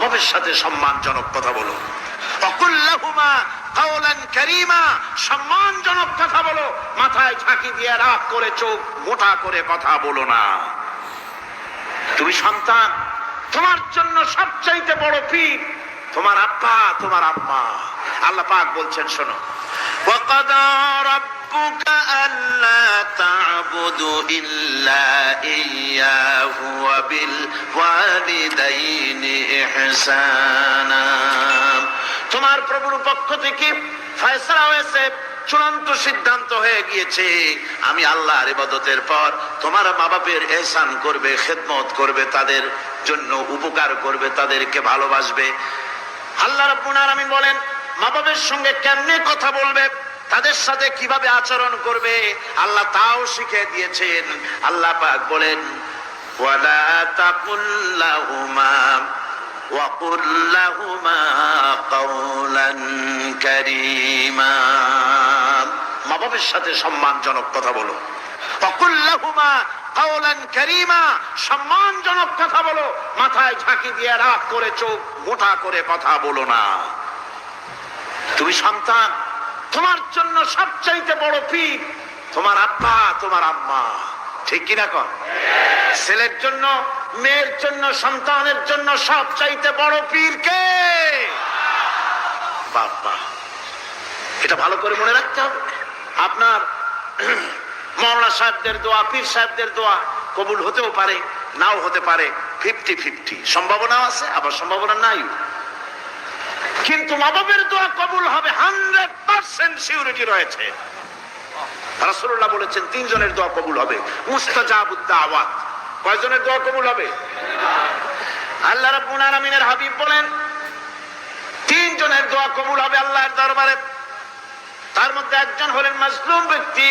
বাবের সাথে সম্মানজনক কথা বলো অকুল্লাহুমা কাওলান কারীমা সম্মানজনক কথা বলো মাথায় ঝাঁকি দিয়ে রাগ করে চোখ মোটা করে কথা বলো না তুমি সন্তান তোমার জন্য সবচাইতে বড় পীর তোমার আব্বা তোমার আম্মা আল্লাহ পাক বলছেন শোনো وقضى ربك ألا تعبدوا إلا إياه وبالوالدين إحسانا তোমার প্রভুর পক্ষ থেকে ফয়সলা হয়েছে চূড়ান্ত সিদ্ধান্ত হয়ে গিয়েছে আমি আল্লাহর ইবাদতের পর তোমার মা বাপের এহসান করবে খেদমত করবে তাদের জন্য উপকার করবে তাদেরকে ভালোবাসবে আল্লাহ রাব্বুল আলামিন বলেন মা বাবার সঙ্গে কেমনে কথা বলবে তাদের সাথে কিভাবে আচরণ করবে আল্লাহ তাও শিখিয়ে দিয়েছেন আল্লাহ পাক বলেন ওয়ালা তাকুল্লাহুমা وقل لهما قولا كريما মা বাবার সাথে সম্মানজনক কথা বলো وقل لهما قولا كريما সম্মানজনক কথা বলো মাথায় ঝাঁকি দিয়ে রাগ করে চোখ মোটা করে কথা বলো না তুমি সন্তান তোমার জন্য সবচাইতে বড় পীর তোমার আব্বা, তোমার আম্মা। ঠিক কিনা কর ছেলের জন্য, মেয়ের জন্য, সন্তানের জন্য সবচাইতে বড় পীর কে? বাবা, এটা ভালো করে মনে রাখতে হবে। আপনার মৌলানা সাহেবদের দোয়া, পীর সাহেবদের দোয়া কবুল হতেও পারে, নাও হতে পারে ফিফটি ফিফটি সম্ভাবনাও আছে, আবার সম্ভাবনা নাই কিন্তু মা বাবের দোয়া কবুল হবে হান্ড্রেড পার্সেন্ট সিউরিটি রয়েছে। রাসূলুল্লাহ বলেছেন, তিনজনের দোয়া কবুল হবে। মুস্তাজাবুদ দাওয়াত। কয়জনের দোয়া কবুল হবে? আল্লাহ রাব্বুল আলামিনের হাবিব বলেন, তিনজনের দোয়া কবুল হবে আল্লাহর দরবারে। তার মধ্যে একজন হলেন মাজলুম ব্যক্তি,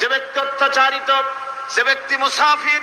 যে ব্যক্তি অত্যাচারিত সে ব্যক্তি মুসাফির।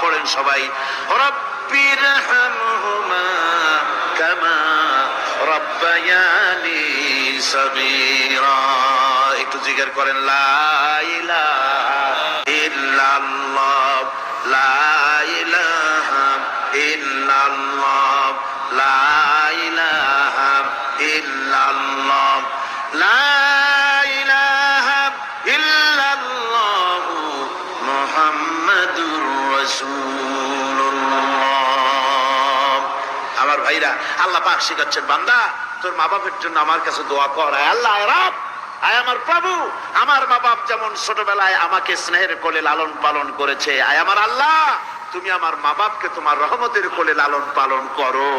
পড়েন সবাই রব্বির রব্বায়ানি সাগীরা। একটু জিজ্ঞাসা করেন লা ইলাহা আমার ভাইরা, আল্লাহ পাক শিখাচ্ছেন, বান্দা, তোর মা বাপের জন্য আমার কাছে দোয়া কর আল্লাহ রব, আয় আমার প্রভু, আমার মা বাপ যেমন ছোটবেলায় আমাকে স্নেহের কোলে লালন পালন করেছে, আয় আমার আল্লাহ, তুমি আমার মা বাপকে তোমার রহমতের কোলে লালন পালন করো।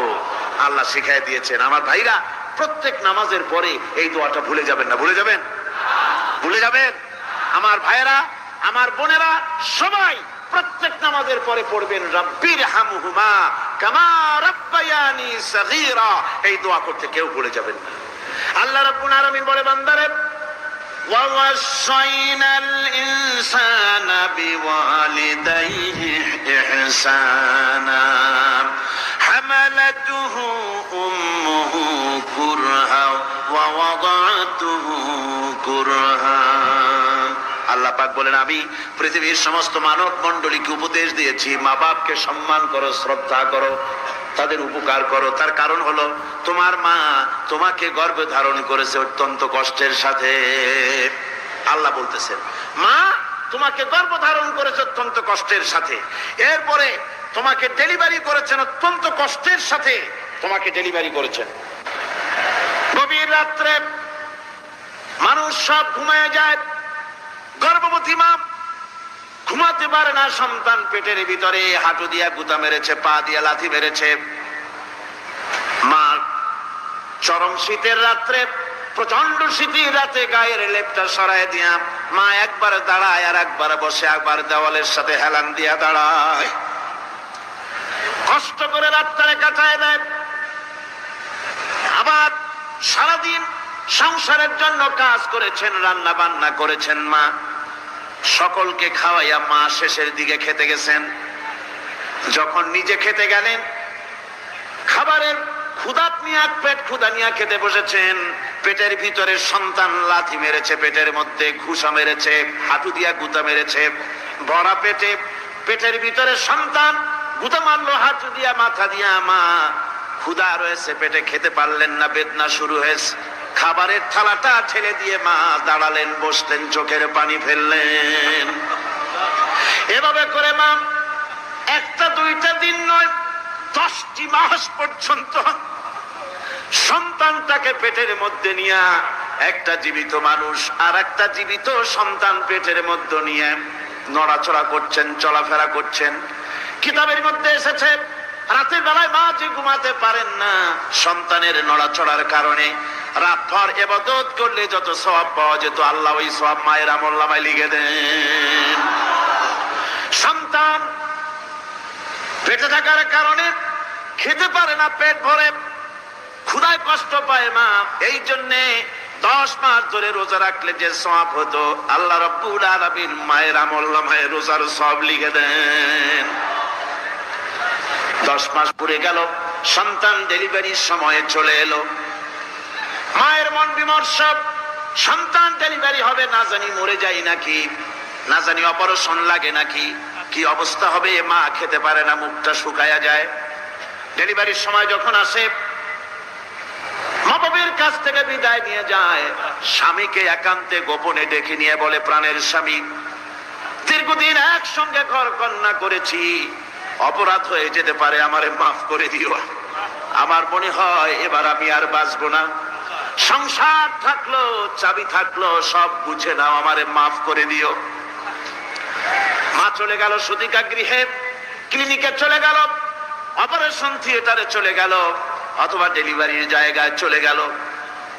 আল্লাহ শিখাই দিয়েছেন, আমার ভাইরা, প্রত্যেক নামাজের পরে এই দোয়াটা ভুলে যাবেন না, ভুলে যাবেন? ভুলে যাবেন? আমার ভাইয়েরা, আমার বোনেরা, সবাই প্রত্যেক নামাজের পরে পড়বেন রব্বির হামহুমা এই দোয়া করতে কেউ ভুলে যাবেন না আল্লাহ রাব্বুল আলামিন বলে বান্দারে ووصينا الإنسان بوالديه إحسانا حملته أمه كرها ووضعته كرها আল্লাহ পাক বলেন, আমি পৃথিবীর সমস্ত মানব মণ্ডলীকে উপদেশ দিয়েছি। মা বাপকে সম্মান করো, শ্রদ্ধা করো, তাদের উপকার করো। তার কারণ হলো, তোমার মা তোমাকে গর্ভে ধারণ করেছে অত্যন্ত কষ্টের সাথে। আল্লাহ বলতেছেন, মা তোমাকে গর্ভ ধারণ করেছে অত্যন্ত কষ্টের সাথে। এরপরে তোমাকে ডেলিভারি করেছেন অত্যন্ত কষ্টের সাথে। তোমাকে ডেলিভারি করেছেন। গভীর রাত্রে মানুষ সব ঘুমায় যায় গর্ভবতী মা, ঘুমাতে পারে না সন্তান পেটের ভিতরে, হাঁটু দিয়া গুতা মেরেছে, পা দিয়া লাথি মেরেছে। মা, চরম শীতের রাত্রে প্রচণ্ড শীতের রাতে গায়ের লেপটা সরাই দিয়া, মা একবার দাঁড়ায় আর একবার বসে, একবার দেওয়ালের সাথে হেলান দিয়া দাঁড়ায়। কষ্ট করে রাত্রে কাটায় দেয়। আবার সারাদিন সংসারের জন্য কাজ করেছেন রান্না বান্না করেছেন মা। সকলকে খাওয়াইয়া মা শেষের দিকে খেতে গেছেন। যখন নিজে খেতে গেলেন, খাবারের ক্ষুদাত নিয়ে, পেট ক্ষুদা নিয়ে খেতে বসেছেন। পেটের ভিতরে সন্তান লাথি মেরেছে, পেটের মধ্যে ঘুষা মেরেছে, হাঁটু দিয়া গুতা মেরেছে। ভরা পেটে, পেটের ভিতরে সন্তান গুতা মারলো, হাঁটু দিয়া, মাথা দিয়া মা। ক্ষুদা রয়েছে, পেটে খেতে পারলেন না, বেদনা শুরু হয়েছে। খাবারের থালাটা ঠেলে দিয়ে মা দাঁড়ালেন, বসলেন, চোখের পানি ফেললেন। এভাবে করে মা, একটা দুইটা দিন নয়, দশটি মাস পর্যন্ত সন্তানটাকে পেটের মধ্যে নিয়ে, একটা জীবিত মানুষ আর একটা জীবিত সন্তান পেটের মধ্যে নিয়ে নড়াচড়া করছেন, চলাফেরা করছেন। কিতাবের মধ্যে এসেছে রাতের বেলায় মা যে ঘুমাতে পারেন না, সন্তানের নড়াচড়ার কারণে রাত ভর এবাদত করলে যত সব পাওয়া যেত, আল্লাহ ওই সব মায়ের আমল্লামায় লিখে দেন। সন্তান পেটে থাকার কারণে খেতে পারে না, পেট ভরে, ক্ষুধায় কষ্ট পায় মা। এই জন্যে দশ মাস ধরে রোজা রাখলে যে সব হতো, আল্লাহ রব্বুল আলামিন মায়ের আমল মায়ের রোজার সব লিখে দেন। দশ মাস পুরে গেল, সন্তান ডেলিভারির সময়ে চলে এলো। মায়ের মন বিমর্ষ, সন্তান ডেলিভারি হবে, না জানি মরে যাই নাকি, না জানি অপারেশন লাগে নাকি, কি অবস্থা হবে, এ মা খেতে পারে না, মুখটা শুকায়া যায়। ডেলিভারির সময় যখন আসে মবাবের কাছ থেকে বিদায় নিয়ে যায়। স্বামীকে একান্তে গোপনে ডেকে নিয়ে বলে, প্রাণের স্বামী, দীর্ঘদিন একসঙ্গে ঘর কন্যা করেছি। অপরাধ হয়ে যেতে পারে, আমারে মাফ করে দিও। আমার মনে হয় এবার আমি আর বাঁচবো না। সংসার থাকল, চাবি থাকল, সব বুঝে নাও, আমারে মাফ করে দিও। মা চলে গেল সুদিকা গৃহে, ক্লিনিকে চলে গেল, অপারেশন থিয়েটারে চলে গেল, অথবা ডেলিভারির জায়গায় চলে গেল।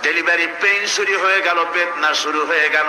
ডেলিভারি পেইন শুরু হয়ে গেল, বেদনা শুরু হয়ে গেল।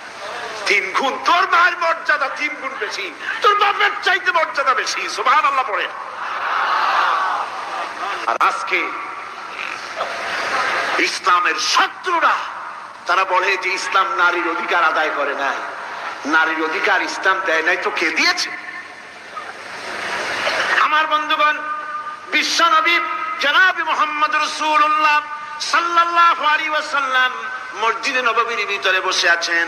তিন গুণ। তোর মায়ের মর্যাদা তিন গুণ বেশি। তোর বাপের চাইতে মর্যাদা বেশি। সুবহান আল্লাহ পড়ে আর আজকে ইসলামের শত্রুরা, তারা বলে যে ইসলাম নারীর অধিকার আদায় করে নাই। নারীর অধিকার ইসলাম দেয় নাই, তো কে দিয়েছে? আমার বন্ধুগণ, বিশ্বনবী জনাবি মোহাম্মদ রসুল্লাহ সাল্লাল্লাহু আলাইহি ওয়াসাল্লাম মসজিদে নববীর ভিতরে বসে আছেন।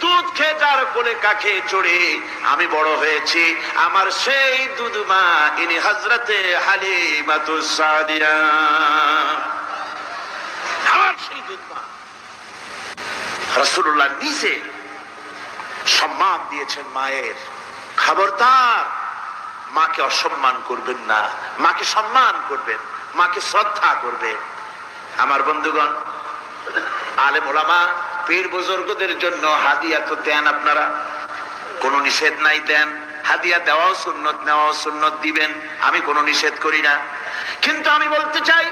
দুধ খেয়ে যার কোলে কাকে চড়ে? আমি বড় হয়েছি, আমার সেই দুধ মা ইনি হজরতে হালিমাতুস সাদিয়া। আমার সেই দুধ মা রসুল্লাহ নিজে সম্মান দিয়েছেন মায়ের। খবরদার, মাকে অসম্মান করবেন না, মাকে সম্মান করবেন, মাকে শ্রদ্ধা করবেন। আমার বন্ধুগণ, আলেম ওলামা পীর বুজুর্গদের জন্য হাদিয়া তো দেন আপনারা। কোনো নিষেধ নাই দেন। হাদিয়া দেওয়াও সুন্নত, নেওয়াও সুন্নত দিবেন। আমি কোনো নিষেধ করি না। কিন্তু আমি বলতে চাই,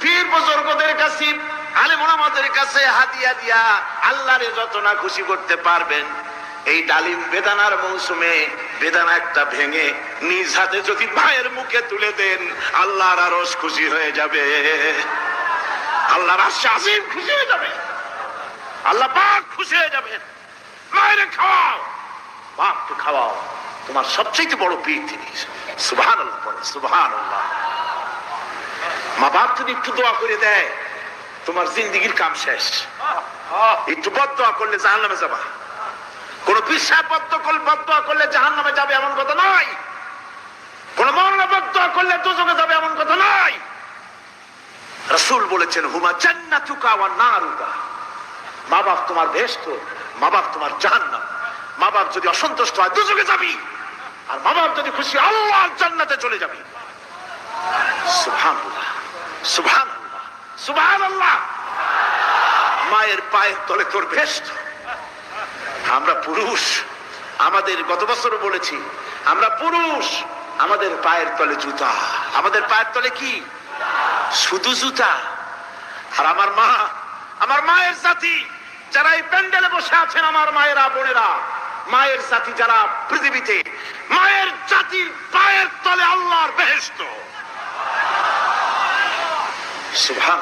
পীর বুজুর্গদের কাছে, আলেম ওলামাদের কাছে হাদিয়া দিয়া আল্লাহরে যত না খুশি করতে পারবেন, এই ডালিম বেদানার মৌসুমে বেদানা একটা ভেঙে নিজ হাতে যদি মায়ের মুখে তুলে দেন, আল্লাহর আরস খুশি হয়ে যাবে। আল্লাহর আশা আসিম খুশি হয়ে যাবে। আল্লাহ পাক খুশি হয়ে যাবেন। মায়ের খাওয়াও। বাপকে খাওয়াও। তোমার সবচেয়ে বড় পীর তিনি। সুবহান আল্লাহ সুবহান আল্লাহ মা বাপ যদি একটু দোয়া করে দেয়, তোমার জিন্দিগির কাম শেষ। একটু বদ দোয়া করলে জাহান নামে যাবা। কোন করলে বদয়া করলে জাহান নামে যাবে এমন কথা নয়। কোন মরণা বদয়া করলে দুজকে যাবে এমন কথা নয়। রসুল বলেছেন, হুমা জান্নাতুকা ওয়া নারুকা। মা বাপ তোমার বেহেশত মা বাপ তোমার জাহান্নাম। মা বাপ যদি অসন্তুষ্ট হয় দুজকে যাবি। আর মা বাপ যদি খুশি আল্লাহ জান্নাতে চলে যাবি। সুবহানাল্লাহ সুবহানাল্লাহ সুবহানাল্লাহ। মায়ের পায়ের তলে তোর বেহেশত আমরা পুরুষ, আমাদের গত বছরও বলেছি, আমরা পুরুষ, আমাদের পায়ের তলে জুতা। আমাদের পায়ের তলে কি? শুধু জুতা। আর আমার মা, আমার মায়ের জাতি। যারা এই প্যান্ডেলে বসে আছেন আমার মায়েরা, বোনেরা, মায়ের জাতি যারা পৃথিবীতে, মায়ের জাতির পায়ের তলে আল্লাহর বেহেস্ত সুভান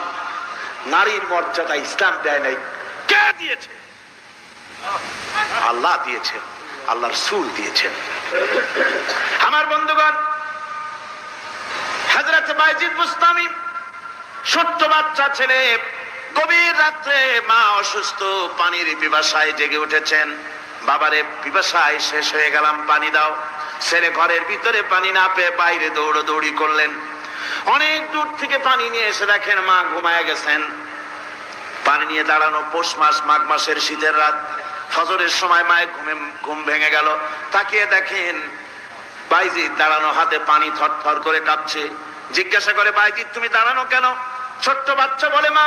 নারীর মর্যাদা ইসলাম দেয় নাই। কে দিয়েছে? আল্লাহ দিয়েছেন আল্লাহর রসুল দিয়েছেন। আমার বন্ধুগণ হাজরত বাইজিদ মুস্তামি ছোট্ট বাচ্চা ছেলে গভীর রাত্রে মা অসুস্থ, পানির পিপাসায় জেগে উঠেছেন। বাবারে, পিপাসায় শেষ হয়ে গেলাম, পানি দাও। ছেলে ঘরের ভিতরে পানি না পেয়ে বাইরে দৌড়দৌড়ি করলেন। অনেক দূর থেকে পানি নিয়ে এসে দেখেন মা ঘুমায় গেছেন। পানি নিয়ে দাঁড়ানো পৌষ মাস, মাঘ মাসের শীতের রাত। ফজরের সময় মায়ের ঘুমে, ঘুম ভেঙে গেল। তাকিয়ে দেখেন বাইজি দাঁড়ানো হাতে পানি থর থর করে কাঁপছে। জিজ্ঞাসা করে বাইজিৎ তুমি দাঁড়ানো কেন? ছোট্ট বাচ্চা, বলে মা।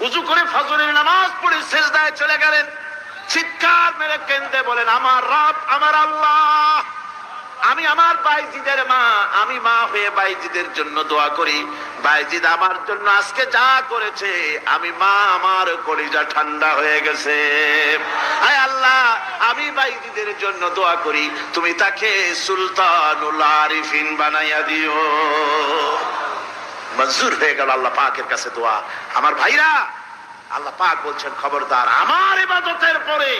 উজু করে ফজরের নামাজ পড়ে শেষদায় চলে গেলেন। চিৎকার মেরে কেন্দ্রে বলেন, আমার রব, আমার আল্লাহ। আমি আমার বাইজিদের মা, আমি মা হয়ে বাইজিদের জন্য দোয়া করি। বাইজিদ আমার জন্য আজকে যা করেছে, আমি মা আমার কলিজা ঠান্ডা হয়ে গেছে। আয় আল্লাহ, আমি বাইজিদের জন্য দোয়া করি। তুমি তাকে সুলতানুল আরিফিন বানাইয়া দিও। মঞ্জুর হয়ে গেল আল্লাহ পাকের কাছে দোয়া। আমার ভাইরা, আল্লাহ পাক বলছেন, খবরদার, আমার ইবাদতের পরে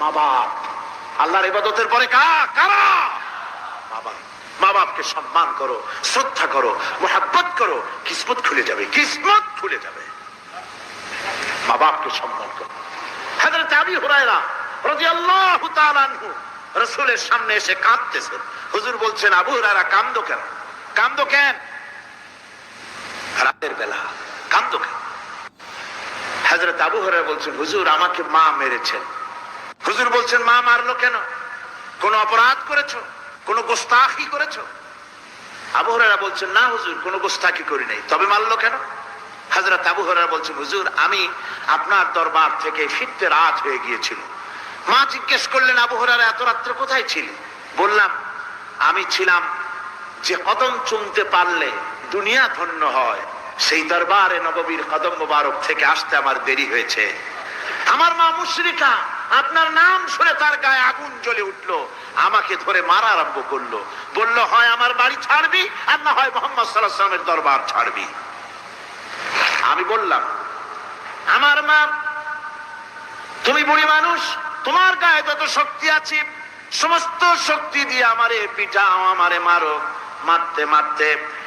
মা বাপ। আল্লাহর ইবাদতের পরে কারা? মা মা বাপকে সম্মান করো, শ্রদ্ধা করো, মোহাব্বত করো, কিসমত খুলে যাবে, কিসমত খুলে যাবে। মা বাপকে সম্মান করো। হাজরত আবি হুরায়রা রাদিয়াল্লাহু তাআলা আনহু রাসূলের সামনে এসে কাঁদতেছেন হুজুর বলছেন, আবু হুরায়রা, কান্দো কেন? কান্দো কেন? বেলা। কান্দো কেন হাজরত আবু বলছেন, হুজুর, আমাকে মা মেরেছেন। হুজুর বলছেন, মা মারলো কেন? কোন অপরাধ করেছ? কোন গোস্তাখি করেছ? আবু বলছেন, না হুজুর, কোন গোস্তাখি করি নাই। তবে মারলো কেন? হাজরত আবু বলছেন, হুজুর, আমি আপনার দরবার থেকে ফিরতে রাত হয়ে গিয়েছিল। মা জিজ্ঞেস করলেন, আবু হরারা এত রাত্রে কোথায় ছিলে? বললাম, আমি ছিলাম যে কদম চুমতে পারলে দুনিয়া ধন্য হয়। সেই দরবারে নববীর কদম মোবারক থেকে আসতে আমার দেরি হয়েছে। আমার মা মুশরিকা, আপনার নাম শুনে তার গায়ে আগুন জ্বলে উঠল, আমাকে ধরে মারা আরম্ভ করল। বলল, হয় আমার বাড়ি ছাড়বি আর না হয় মোহাম্মদ সাল্লাহ সাল্লামের দরবার ছাড়বি। আমি বললাম, আমার মা, তুমি বুড়ি মানুষ, তোমার গায়ে যত শক্তি আছে, সমস্ত শক্তি দিয়ে আমারে পিটাও, আমারে মারো। মারতে মারতে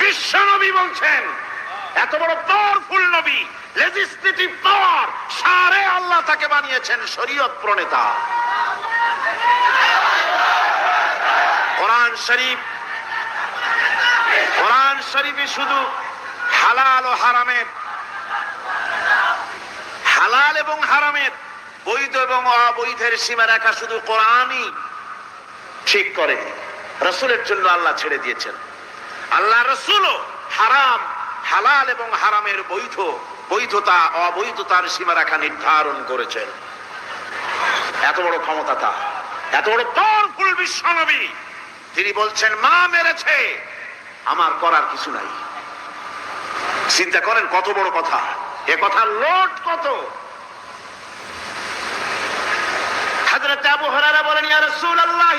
বিশ্ব নবী বলছেন, এত বড় পাওয়ারফুল নবী লেজিসলেটিভ পাওয়ার সারে আল্লাহ তাকে বানিয়েছেন শরীয়ত প্রণেতা। কোরআন শরীফ, কোরআন শরীফে শুধু হালাল ও হারামের। হালাল এবং হারামের, বৈধ এবং অবৈধের সীমা রেখা শুধু কোরআনই ঠিক করে। রসুলের জন্য আল্লাহ ছেড়ে দিয়েছেন। আল্লাহ রসুলও হারাম, হালাল এবং হারামের বৈধ, বৈধতা, অবৈধতার সীমা রেখা নির্ধারণ করেছেন। এত বড় ক্ষমতা তা এত বড় পাওয়ারফুল বিশ্বনবী। তিনি বলছেন, মা মেরেছে, আমার করার কিছু নাই। চিন্তা করেন কত বড় কথা, এ কথা লোট কত? হাজরত আবু হরারা বলেন, ইয়া রাসূলুল্লাহ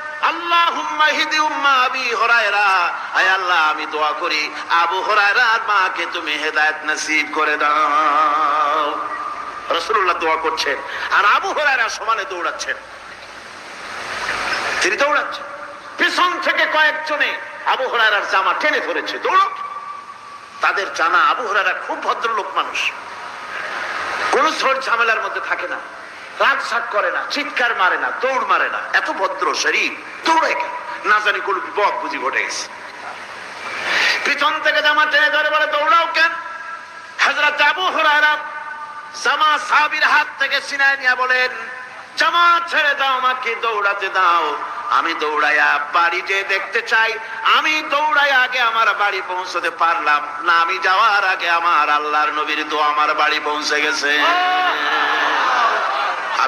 আমি দোয়া করি, আবু হরায়রার মাকে তুমি হেদায়েত নসিব করে দাও। রসুল্লাহ দোয়া করছেন, আর আবু হরায়রা সমানে দৌড়াচ্ছেন। তিনি দৌড়াচ্ছেন। পিছন থেকে কয়েকজনে আবু হরায়রার জামা টেনে ধরেছে দৌড় তাদের জানা আবু হরায়রা খুব ভদ্রলোক মানুষ। কোন ঝামেলার মধ্যে থাকে না। রাগ সাগ করে না, চিৎকার মারে না, দৌড় মারে না। এত ভদ্র শরীর দৌড়ে কেন? না জানি কোন বিপদ বুঝি ঘটে গেছে। পিছন থেকে জামা টেনে ধরে বলে, দৌড়াও কেন? হাজরত আবু হুরায়রা জামা সাহাবীর হাত থেকে সিনায় নিয়ে বলেন, জামা ছেড়ে দাও আমাকে, দৌড়াতে দাও। আমি দৌড়াইয়া বাড়িতে দেখতে চাই। আমি দৌড়াই আগে আমার বাড়ি পৌঁছতে পারলাম না। আমি যাওয়ার আগে আমার আল্লাহর নবীর তো আমার বাড়ি পৌঁছে গেছে।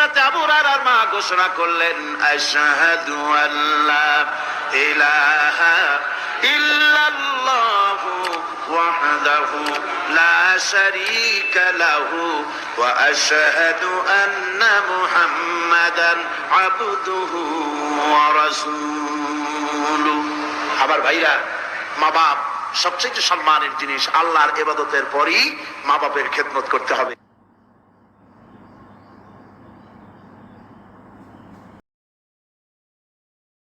হাজরাতে আবু হরায়রার মা ঘোষণা করলেন, আশহাদু ইলাহা ইল্লাল্লাহু আবার ভাইরা, মা বাপ সবচেয়ে সম্মানের জিনিস আল্লাহর এবাদতের পরই মা বাপের খেদমত করতে হবে।